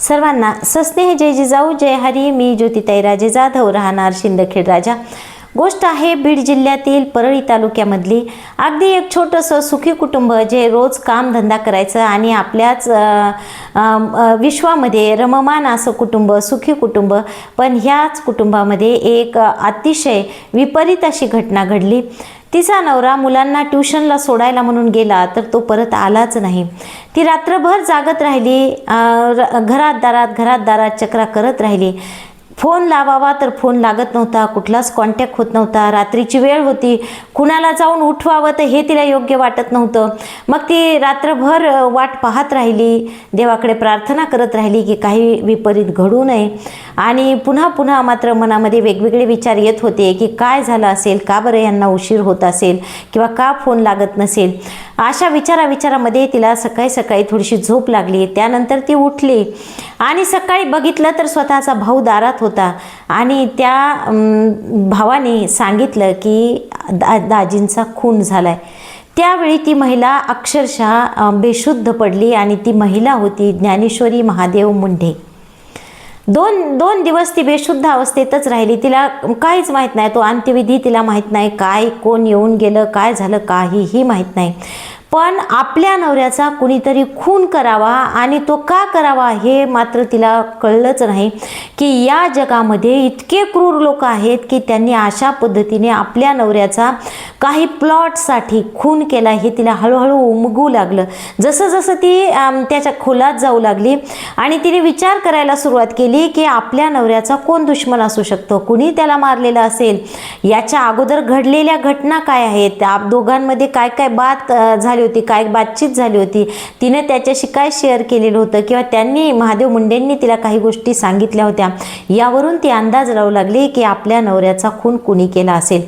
सर्वांना सस्नेह जय जिजाऊ जय हरी मी ज्योतिताई राजे जाधव राहणार शिंदखेड राजा. गोष्ट आहे बीड जिल्ह्यातील परळी तालुक्यामधली. अगदी एक छोटंसं सुखी कुटुंब जे रोज कामधंदा करायचं आणि आपल्याच विश्वामध्ये रममान असं कुटुंब सुखी कुटुंब पण ह्याच कुटुंबामध्ये एक अतिशय विपरीत अशी घटना घडली. तिचा नवरा मुलांना ट्युशनला सोडायला म्हणून गेला तर तो परत आलाच नाही. ती रात्रभर जागत राहिली घरात दारात घरात दारात चक्रा करत राहिली. फोन लावावा तर फोन लागत नव्हता कुठलाच कॉन्टॅक्ट होत नव्हता. रात्रीची वेळ होती. कुणाला जाऊन उठवावं तर हे तिला योग्य वाटत नव्हतं. मग ती रात्रभर वाट पाहत राहिली. देवाकडे प्रार्थना करत राहिली की काही विपरीत घडू नये. आणि पुन्हा पुन्हा मात्र मनामध्ये वेगवेगळे विचार येत होते की काय झालं असेल? का बरं यांना उशीर होत असेल? किंवा का फोन लागत नसेल? अशा विचारा विचारामध्ये तिला सकाळी सकाळी थोडीशी झोप लागली. त्यानंतर ती उठली. आणि सकाळी बघितलं तर स्वतःचा भाऊ दारात होता. आणि त्या भावाने सांगितलं की दा दाजींचा खून झालाय. त्यावेळी ती महिला अक्षरशः बेशुद्ध पडली आणि ती महिला होती ज्ञानेश्वरी महादेव मुंढे. दोन दोन दिवस ती बेशुद्ध अवस्थेतच राहिली. तिला काहीच माहीत नाही. तो अंत्यविधी तिला माहीत नाही. काय कोण येऊन गेलं काय झालं काहीही माहीत नाही. पण आपल्या नवऱ्याचा कुणीतरी खून करावा आणि तो का करावा हे मात्र तिला कळलंच नाही की या जगामध्ये इतके क्रूर लोक आहेत की त्यांनी अशा पद्धतीने आपल्या नवऱ्याचा काही प्लॉटसाठी खून केला हे तिला हळूहळू उमगू लागलं. जसं जसं ती त्याच्या खोलात जाऊ लागली आणि तिने विचार करायला सुरुवात केली की आपल्या नवऱ्याचा कोण दुश्मन असू शकतो? कुणी त्याला मारलेला असेल? याच्या अगोदर घडलेल्या घटना काय आहेत? त्या दोघांमध्ये काय काय बात झाली झाली होती काय बातचीत झाली होती तिने त्याच्याशी काय शेअर केलेलं होतं किंवा त्यांनी महादेव मुंडेंनी तिला काही गोष्टी सांगितल्या होत्या यावरून ती अंदाज लावू लागली की आपल्या नवऱ्याचा खून कुणी केला असेल.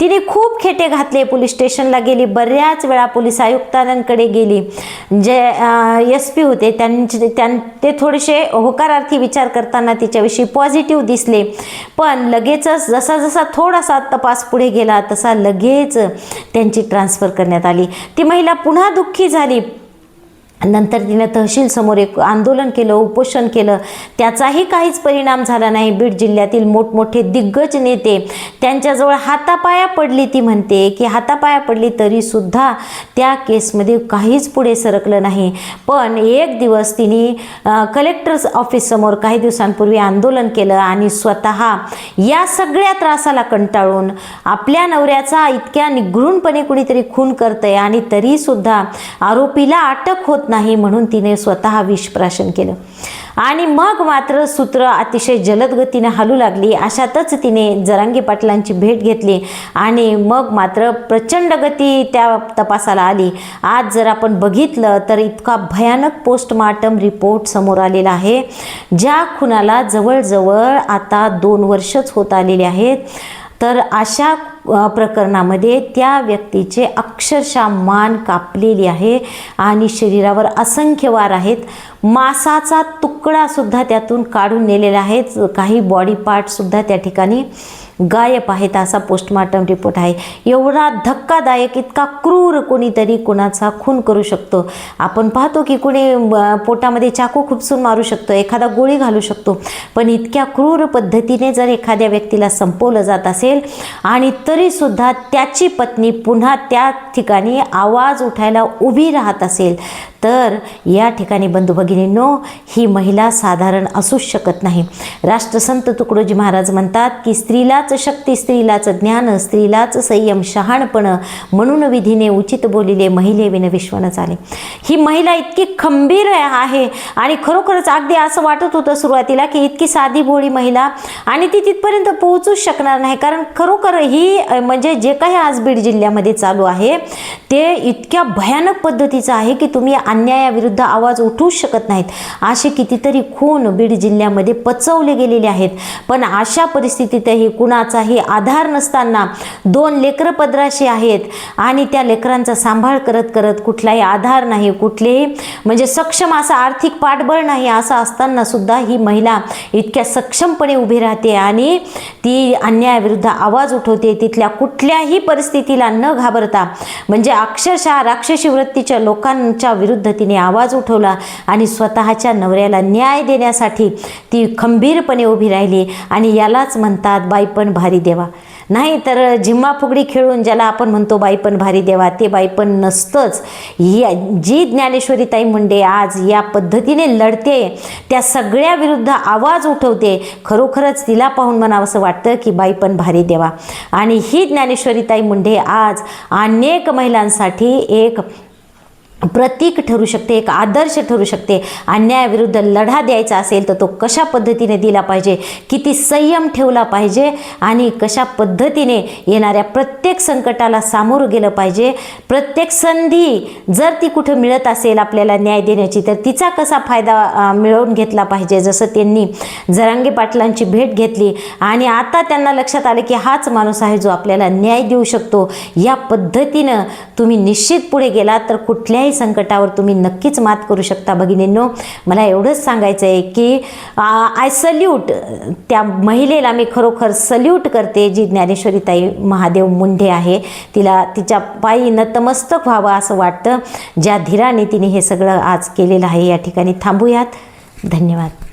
तिने खूप खेटे घातले पोलीस स्टेशनला गेली बऱ्याच वेळा पोलीस आयुक्तांकडे गेली. जे एस पी होते त्यांचे त्यां ते थोडेसे होकारार्थी विचार करताना तिच्याविषयी पॉझिटिव्ह दिसले. पण लगेचच जसा जसा थोडासा तपास पुढे गेला तसा लगेच त्यांची ट्रान्सफर करण्यात आली. ती महिला पुन्हा दुःखी झाली. नंतर तिनं तहसीलसमोर एक आंदोलन केलं उपोषण केलं. त्याचाही काहीच परिणाम झाला नाही. बीड जिल्ह्यातील मोठमोठे दिग्गज नेते त्यांच्याजवळ हातापाया पडली. ती म्हणते की हातापाया पडली तरीसुद्धा त्या केसमध्ये काहीच पुढे सरकलं नाही. पण एक दिवस तिने कलेक्टर ऑफिससमोर काही दिवसांपूर्वी आंदोलन केलं आणि स्वतः या सगळ्या त्रासाला कंटाळून आपल्या नवऱ्याचा इतक्या निगृणपणे कुणीतरी खून करतंय आणि तरीसुद्धा आरोपीला अटक होत नाही म्हणून तिने स्वतः विषप्राशन केलं. आणि मग मात्र सूत्र अतिशय जलद गतीने हलू लागली. अशातच तिने जरांगी पाटलांची भेट घेतली आणि मग मात्र प्रचंड गती त्या तपासाला आली. आज जर आपण बघितलं तर इतका भयानक पोस्टमार्टम रिपोर्ट समोर आलेला आहे ज्या खुनाला जवळजवळ आता दोन वर्षच होत आलेली आहेत. तर अशा प्रकरणामध्ये त्या व्यक्तीचे अक्षरशः मान कापलेली आहे आणि शरीरावर असंख्य वार आहेत. मासाचा तुकडासुद्धा त्यातून काढून नेलेला आहे. काही बॉडी पार्टसुद्धा त्या ठिकाणी गायब आहेत असा पोस्टमार्टम रिपोर्ट आहे. एवढा धक्कादायक इतका क्रूर कोणीतरी कुणाचा खून करू शकतो. आपण पाहतो की कुणी पोटामध्ये चाकू खुपसून मारू शकतो एखादा गोळी घालू शकतो. पण इतक्या क्रूर पद्धतीने जर एखाद्या व्यक्तीला संपवलं जात असेल आणि तरीसुद्धा त्याची पत्नी पुन्हा त्या ठिकाणी आवाज उठायला उभी राहत असेल. तर या ठिकाणी बंधू भगिनींनो ही महिला साधारण असूच शकत नाही. राष्ट्रसंत तुकडोजी महाराज म्हणतात की स्त्रीलाच शक्ती स्त्रीलाच ज्ञान स्त्रीलाच संयम शहाणपण म्हणून विधीने उचित बोलिले महिले विन विश्वन चाले ही महिला इतकी खंबीर आहे आणि खरोखरच अगदी असं वाटत होतं सुरुवातीला की इतकी साधी भोळी महिला आणि ती तिथपर्यंत पोहोचूच शकणार नाही. कारण खरोखर ही म्हणजे जे काही आज बीड जिल्ह्यामध्ये चालू आहे ते इतक्या भयानक पद्धतीचं आहे की तुम्ही अन्यायाविरुद्ध आवाज उठवूच शकत नाहीत. असे कितीतरी खून बीड जिल्ह्यामध्ये पचवले गेलेले आहेत. पण अशा परिस्थितीतही कुणाचाही आधार नसताना दोन लेकरं पदराशी आहेत आणि त्या लेकरांचा सांभाळ करत करत कुठलाही आधार नाही कुठलेही म्हणजे सक्षम असा आर्थिक पाठबळ नाही असं असताना सुद्धा ही महिला इतक्या सक्षमपणे उभी राहते आणि ती अन्यायाविरुद्ध आवाज उठवते. तिथल्या कुठल्याही परिस्थितीला न घाबरता म्हणजे अक्षरशः राक्षसी वृत्तीच्या लोकांच्या विरुद्ध तिने आवाज उठवला आणि स्वतःच्या नवऱ्याला न्याय देण्यासाठी ती खंबीरपणे उभी राहिली आणि यालाच म्हणतात बाईपण भारी देवा. नाही तर झिम्मा फुगडी खेळून ज्याला आपण म्हणतो बाई पण भारी देवा ते बाई पण नसतंच. या जी ज्ञानेश्वरीताई मुंडे आज या पद्धतीने लढते त्या सगळ्या विरुद्ध आवाज उठवते खरोखरच तिला पाहून म्हणावं असं वाटतं की बाई पण भारी देवा. आणि ही ज्ञानेश्वरीताई मुंडे आज अनेक महिलांसाठी एक प्रतीक ठरू शकते एक आदर्श ठरू शकते. अन्यायाविरुद्ध लढा द्यायचा असेल तर तो कशा पद्धतीने दिला पाहिजे? किती संयम ठेवला पाहिजे? आणि कशा पद्धतीने येणाऱ्या प्रत्येक संकटाला सामोरं गेलं पाहिजे? प्रत्येक संधी जर ती कुठं मिळत असेल आपल्याला न्याय देण्याची तर तिचा कसा फायदा मिळवून घेतला पाहिजे? जसं त्यांनी जरांगे पाटलांची भेट घेतली आणि आता त्यांना लक्षात आलं की हाच माणूस आहे जो आपल्याला न्याय देऊ शकतो. या पद्धतीनं तुम्ही निश्चित पुढे गेलात तर कुठल्याही संकटावर तुम्ही नक्कीच मात करू शकता भगिनींनो. मला एवढंच सांगायचं आहे की आय सल्यूट त्या महिलेला मी खरोखर सल्यूट करते जी ज्ञानेश्वरीताई महादेव मुंढे आहे. तिला तिच्या पायी नतमस्तक व्हावं असं वाटतं. ज्या धीराने तिने हे सगळं आज केलेलं आहे या ठिकाणी थांबूयात. धन्यवाद.